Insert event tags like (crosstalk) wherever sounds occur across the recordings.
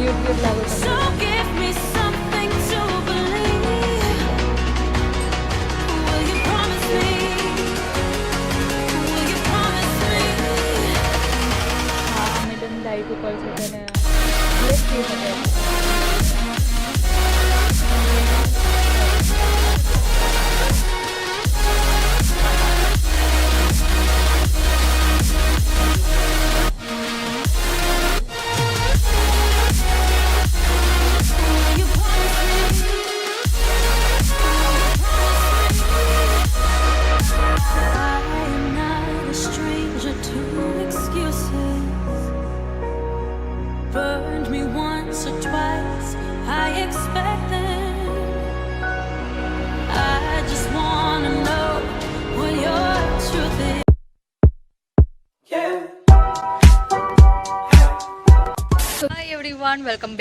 else. Cute cute લાગો છો So give me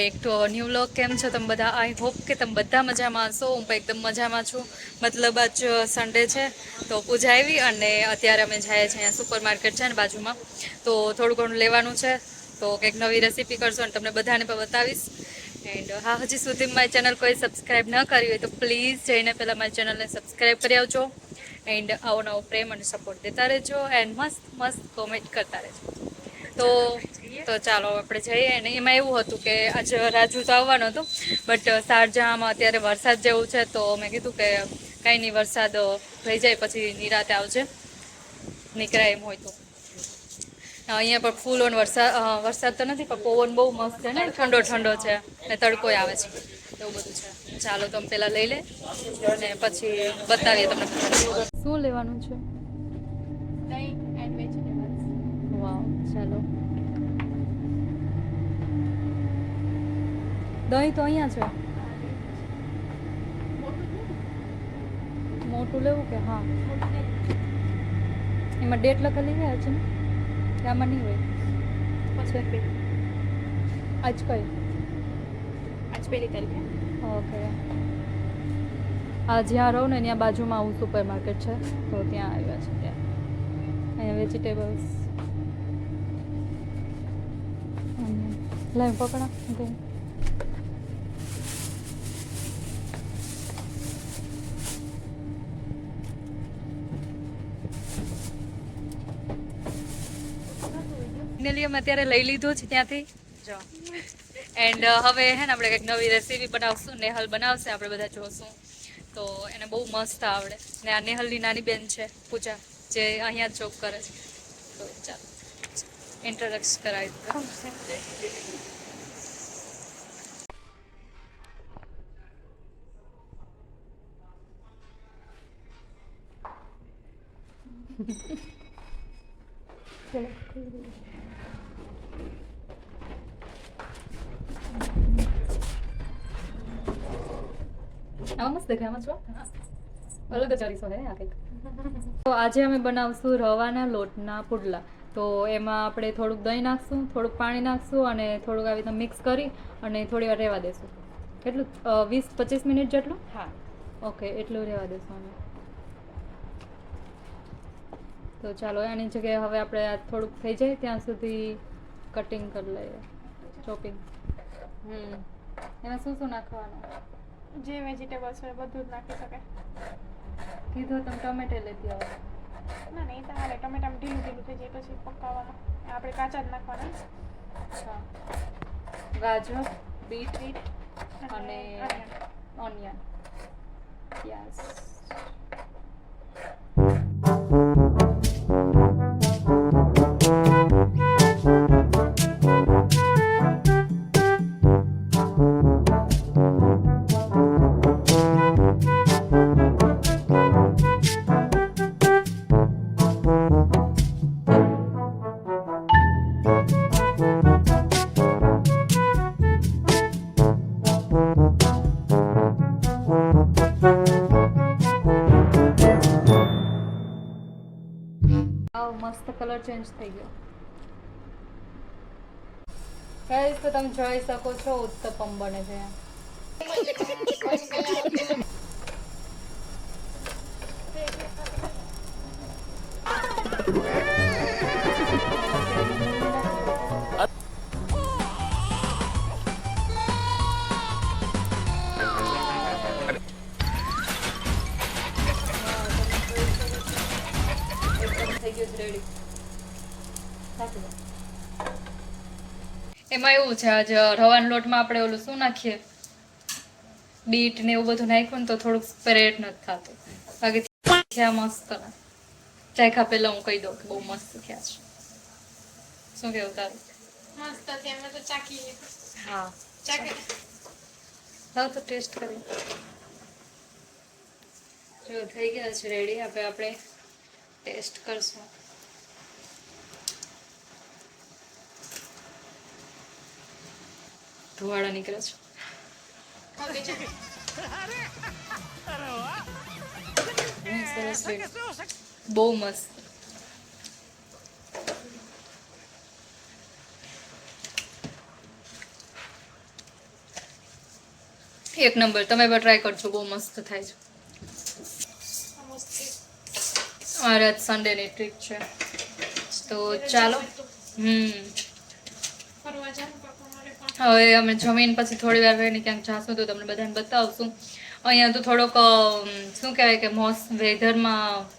our new vlog કેમ છો તમે બધા? આઈ હોપ કે તમે બધા મજામાં હશો. હું પણ એકદમ મજામાં છું. મતલબ આજ સન્ડે છે. તો પૂજા આવી અને અત્યારે અમે જઈએ છીએ અહીંયા સુપર માર્કેટ છે ને બાજુમાં. તો થોડું ઘણું લેવાનું છે. તો કંઈક નવી રેસીપી કરશો અને તમને બધાને પણ બતાવીશ. એન્ડ હા, હજી સુધી મારી ચેનલ કોઈ સબસ્ક્રાઈબ ન કરી હોય તો પ્લીઝ જઈને પહેલાં મારી ચેનલને સબસ્ક્રાઈબ કરી આવજો. એન્ડ આવો નવો પ્રેમ અને સપોર્ટ દેતા રહેજો. એન્ડ મસ્ત મસ્ત કોમેન્ટ કરતા રહેજો. તો તો ચાલો આપણે જઈએ. અને એમાં એવું હતું કે આજે રાજુ તો આવવાનો હતો બટ શારજહામાં અત્યારે વરસાદ જેવું છે, તો મેં કીધું કે કાંઈ નહીં, વરસાદ થઈ જાય પછી નિરાતે આવજે. નીકળાય એમ હોય તો. અહીંયા પણ ફૂલ ઓન વરસાદ વરસાદ તો નથી, પણ પવન બહુ મસ્ત છે ને, ઠંડો ઠંડો છે, ને તડકોય આવે છે. એવું બધું છે. ચાલો તમે પહેલાં લઈ લે, અને પછી બતાવીએ તમને. શું લેવાનું છે? દહીં તો અહીંયા છે. મોટું લેવું કે? હા. એમાં ડેટ લખેલી છે છે ને આમાં નહીં હોય. આજ કઈ? આજ પહેલી તારીખે. ઓકે. આ જ્યાં રહું ને ત્યાં બાજુમાં આવું સુપર માર્કેટ છે તો ત્યાં આવ્યા છે ત્યાં. અહીંયા વેજીટેબલ્સ. લાઈવ પકડા અમે અત્યારે લઈ લીધું છે ત્યાંથી. જો. એન્ડ હવે હે ને આપણે કંઈક નવી રેસીપી બનાવશું. નેહલ બનાવશે આપણે બધા જોશું. તો એને બહુ મસ્ત આવડે. ને આ નેહલની નાની બેન છે પૂજા જે અહીંયા જોબ કરે છે. તો ચાલો. ઇન્ટ્રોડક્સ કરાવી દઉં (laughs) આમાં મસ્ત દેખાય છો અલગ જ અરીસો હે આ કંઈક. તો આજે અમે બનાવશું રવાના લોટના પુડલા. તો એમાં આપણે થોડુંક દહીં નાખશું થોડુંક પાણી નાખશું અને થોડુંક આવી રીતે મિક્સ કરી અને થોડી વાર રહેવા દેશું. કેટલું? વીસ પચીસ મિનિટ જેટલું? હા. ઓકે એટલું રહેવા દેશું અમે. તો ચાલો એની જગ્યાએ હવે આપણે આ થોડુંક થઈ જાય ત્યાં સુધી કટિંગ કરી લઈએ. ચોપિંગ હમ. એમાં શું શું નાખવાનું? જે વેજીટેબલ્સ હોય બધું જ નાખી શકાય. કીધું તમે ટમેટે લેતી આવો. ના નહીં તમારે ટમેટામાં ઢીલું ઢીલું થઈ જાય પછી પકાવવાનું આપણે કાચા જ નાખવાના ગાજર બીટ અને. ઓનિયન યસ મસ્ત કલર ચેન્જ થઈ ગયો. ગાઈસ તો તમે જોઈ શકો છો? ઉત્તપમ બને છે. ગયું છે રેડી. નાખી દો એમાં એવું છે આજે રવાના લોટમાં આપણે ઓલું શું નાખીએ? બીટ ને એવું બધું નાખ્યું ને તો થોડુંક સ્પ્રેડ નથી થતું. બાકી થયા મસ્ત. ચાખા પહેલા હું કહી દઉં કે બહુ મસ્ત થયા છે. શું કેવું તારું? મસ્ત અમે તો ચાખીએ હા. ચાખી લાવ તો ટેસ્ટ કરી. જો થઈ ગયા છે રેડી. હવે આપણે ટેસ્ટ કરશું. ધુવાડા નીકળે છે. બહુ મસ્ત. એક નંબર તમે પણ ટ્રાય કરજો બહુ મસ્ત થાય છે. આજ સન્ડેની ટ્રીપ છે. તો ચાલો. હમ. હવે અમે જમીન પછી થોડી વાર રહીને ક્યાંક જાશું તો તમને બધાને બતાવશું. અહીંયા તો થોડોક શું કહેવાય કે મોસ વેધરમાં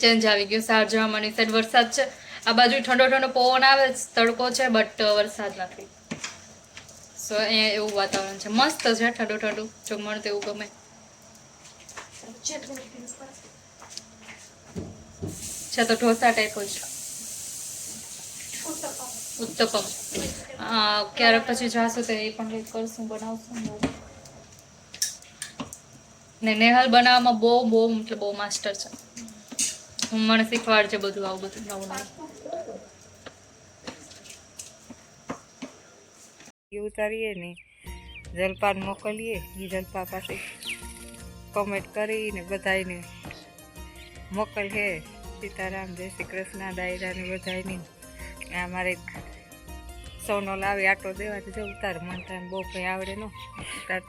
ચેન્જ આવી ગયું. ની સાઈડ વરસાદ છે. આ બાજુ ઠંડો ઠંડો પવન આવે, તડકો છે બટ વરસાદ નથી. સો અહીંયા એવું વાતાવરણ છે. મસ્ત છે, ઠંડુ ઠંડુ. જો મને તો એવું ગમે. છે તો ઢોસા ટાઈપ જ. ઉત્તપમ. ક્યારેક પછી જાશું તો એ પણ કંઈક કરશું બનાવશું. ને ને નેહલ બનાવવામાં બહુ બહુ મતલબ બહુ માસ્ટર છે. હું મને શીખવાડજે બધું આવું બધું નવું નવું. એ ઉતારીએ ને જલપાન મોકલીએ એ જલપા પાસે કોમેન્ટ કરીને બધાયને મોકલીએ સીતારામ, જય શ્રી કૃષ્ણ, દાયરાને બધાની આ મારે સોનો લાવી આટો દેવાથી જો ઉતાર મને બહુ કંઈ આવડે નો. ઉતાર.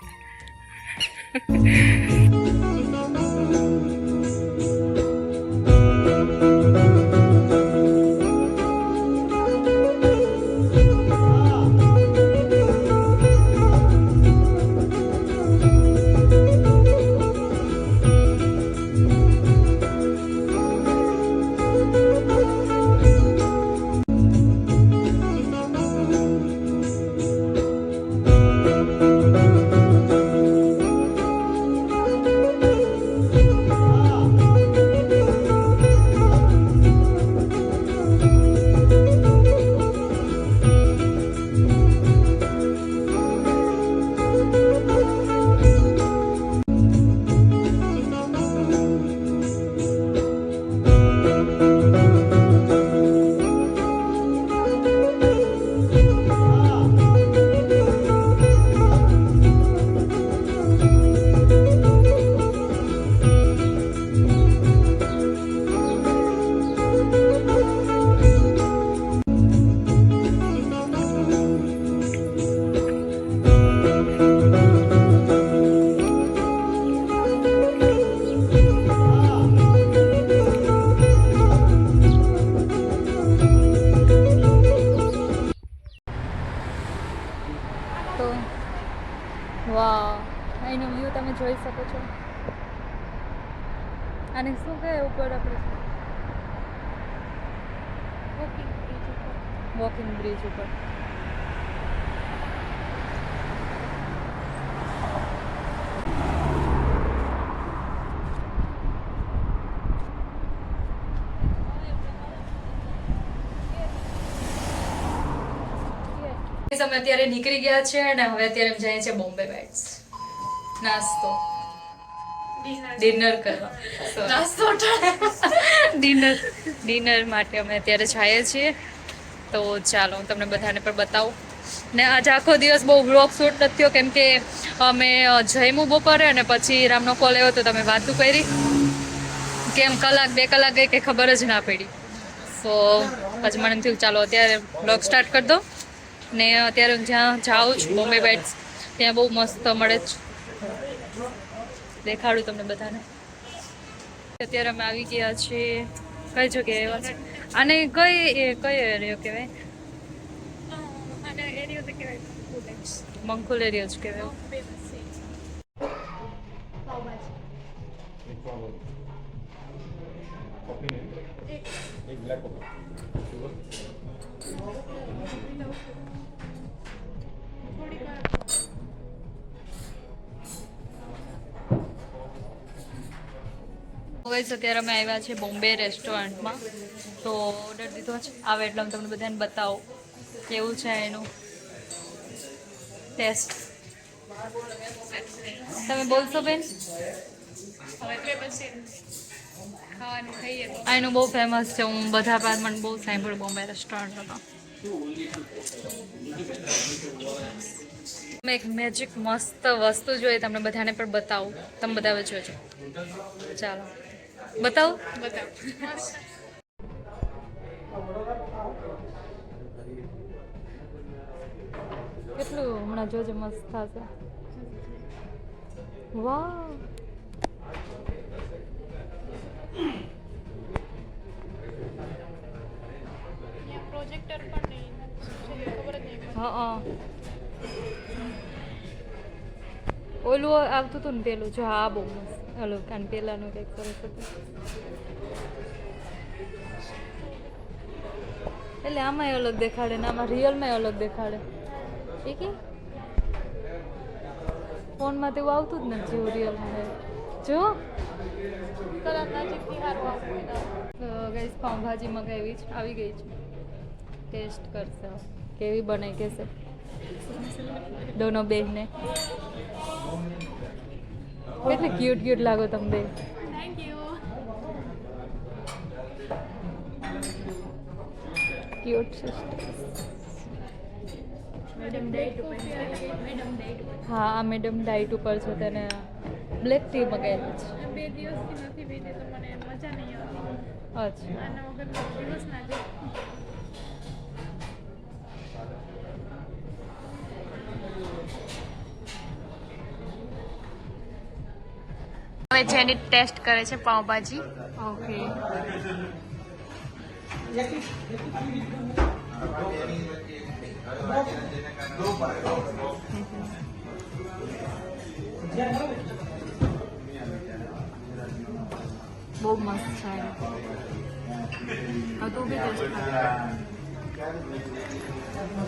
વાહ અહીંનો વ્યૂ તમે જોઈ શકો છો. અને શું કહે ઉપર આપણે? વોકિંગ bridge ઉપર. વોકિંગ બ્રિજ ઉપર. અમે અત્યારે નીકળી ગયા છે અને હવે અત્યારે અમે જઈએ છીએ બોમ્બે બેટ્સ નાસ્તો. ડિનર કરવા. નાસ્તો ડિનર. ડિનર માટે અમે અત્યારે જઈએ છીએ. તો ચાલો હું તમને બધાને પણ બતાવું. ને આજે આખો દિવસ બહુ વ્લોગ શૂટ નથી થયો કેમ કે અમે અ, બપોરે અને પછી રામનો કોલ આવ્યો તો તમે વાતું કરી. કેમ કલાક બે કલાક ગઈ કે ખબર જ ના પડી. સો પછી મને થયું. ચાલો અત્યારે વ્લોગ સ્ટાર્ટ કરી દો ને અત્યારે જ્યાં જાઉં છું, બોમ્બે બેટ્સ ત્યાં બહુ મસ્ત મળે છે. દેખાડું તમને બધાને. અત્યારે અમે આવી ગયા છીએ કઈ જગ્યાએ એવા છે? અને કઈ કઈ એરિયો કહેવાય? મંકુલ એરિયો જ કહેવાય. ફેમસ છે ગાઈસ અત્યારે અમે આવ્યા છે બોમ્બે રેસ્ટોરન્ટમાં. તો ઓર્ડર દીધો છે. આવે એટલે હું તમને બધાને બતાવું કેવું છે એનું ટેસ્ટ તમે બોલશો બેન? હવે એનું બહુ ફેમસ છે. હું બધા પાસે મને બહુ સાંભળ્યું બોમ્બે રેસ્ટોરન્ટમાં. મેં એક મેજિક મસ્ત વસ્તુ જોઈ. તમને બધાને પણ બતાવું. તમે બધા જોજો. ચાલો. બતાવું. કેટલું હમણાં જોજે મસ્ત થશે. વાહ. પ્રોજેક્ટર પણ નહીં ખબર જ નહીં. હા. ઓલું આવતું હતું ને પેલું, જો આ બહુ મસ્ત. ઓલું કારણ પેલાનું કંઈક સરસ હતું. એટલે આમાંય અલગ દેખાડે ને આમાં રિયલમાં અલગ દેખાડે. એ કે? ફોનમાં તેવું આવતું જ નથી જેવું રિયલમાં જો. ગઈસ પાઉંભાજી મગાવી છે. આવી ગઈ છે. ટેસ્ટ કરશે. કેવી બને, કેસે? દોનો બેનને. કેટલી ક્યુટ ક્યુટ લાગો તમને. થેન્ક યુ ક્યુટ સિસ્ટર હા આ મેડમ ડાયટ ઉપર છે તેને બ્લેક ટી મગાવેલી છે. બે દિવસથી નથી પીધી તો મને મજા નહીં આવતી. અચ્છા. આના વગર દિવસ ના હવે જેની ટેસ્ટ કરે છે પાઉંભાજી. ઓકે બહુ મસ્ત છે. હવે તું બી ટેસ્ટ કર.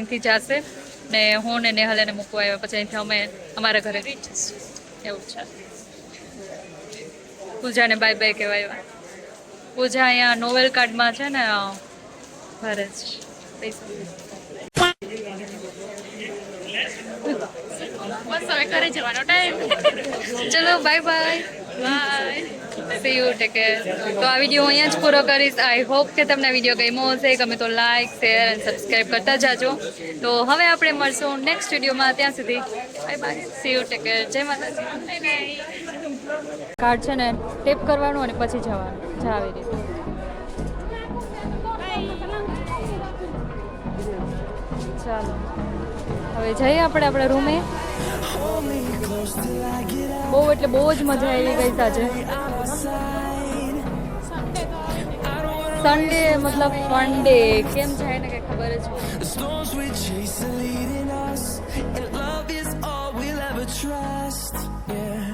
અહીંથી જશે ને હું ને નેહલ એને મૂકવા આવ્યા પછી અહીંથી અમે અમારા ઘરે એવું છે. પૂજાને બાય બાય કહેવાય પૂજા અહીંયા નોવેલ કાર્ડમાં છે ને ભરે બસ હવે ઘરે જવાનો ટાઈમ ચલો bye bye bye see you take તો આ વીડિયો અહીંયા જ પૂરો કરીશ. આઈ હોપ કે તમને વીડિયો ગમ્યો હશે. ગમે તો લાઈક શેર અને સબસ્ક્રાઈબ કરતા જાજો. તો હવે આપણે મળશું નેક્સ્ટ વિડીયોમાં ત્યાં સુધી bye bye see you take જય માતાજી. કાર્ડ છે ને ટેપ કરવાનું અને પછી જવાનું. જાવી રીતે. ચાલો. હવે જઈએ આપણે આપણા રૂમે બહુ એટલે બહુ જ મજા આવી ગઈ આજે. સન્ડે મતલબ ફન ડે કેમ છે ને કઈ ખબર જ Trust, yeah.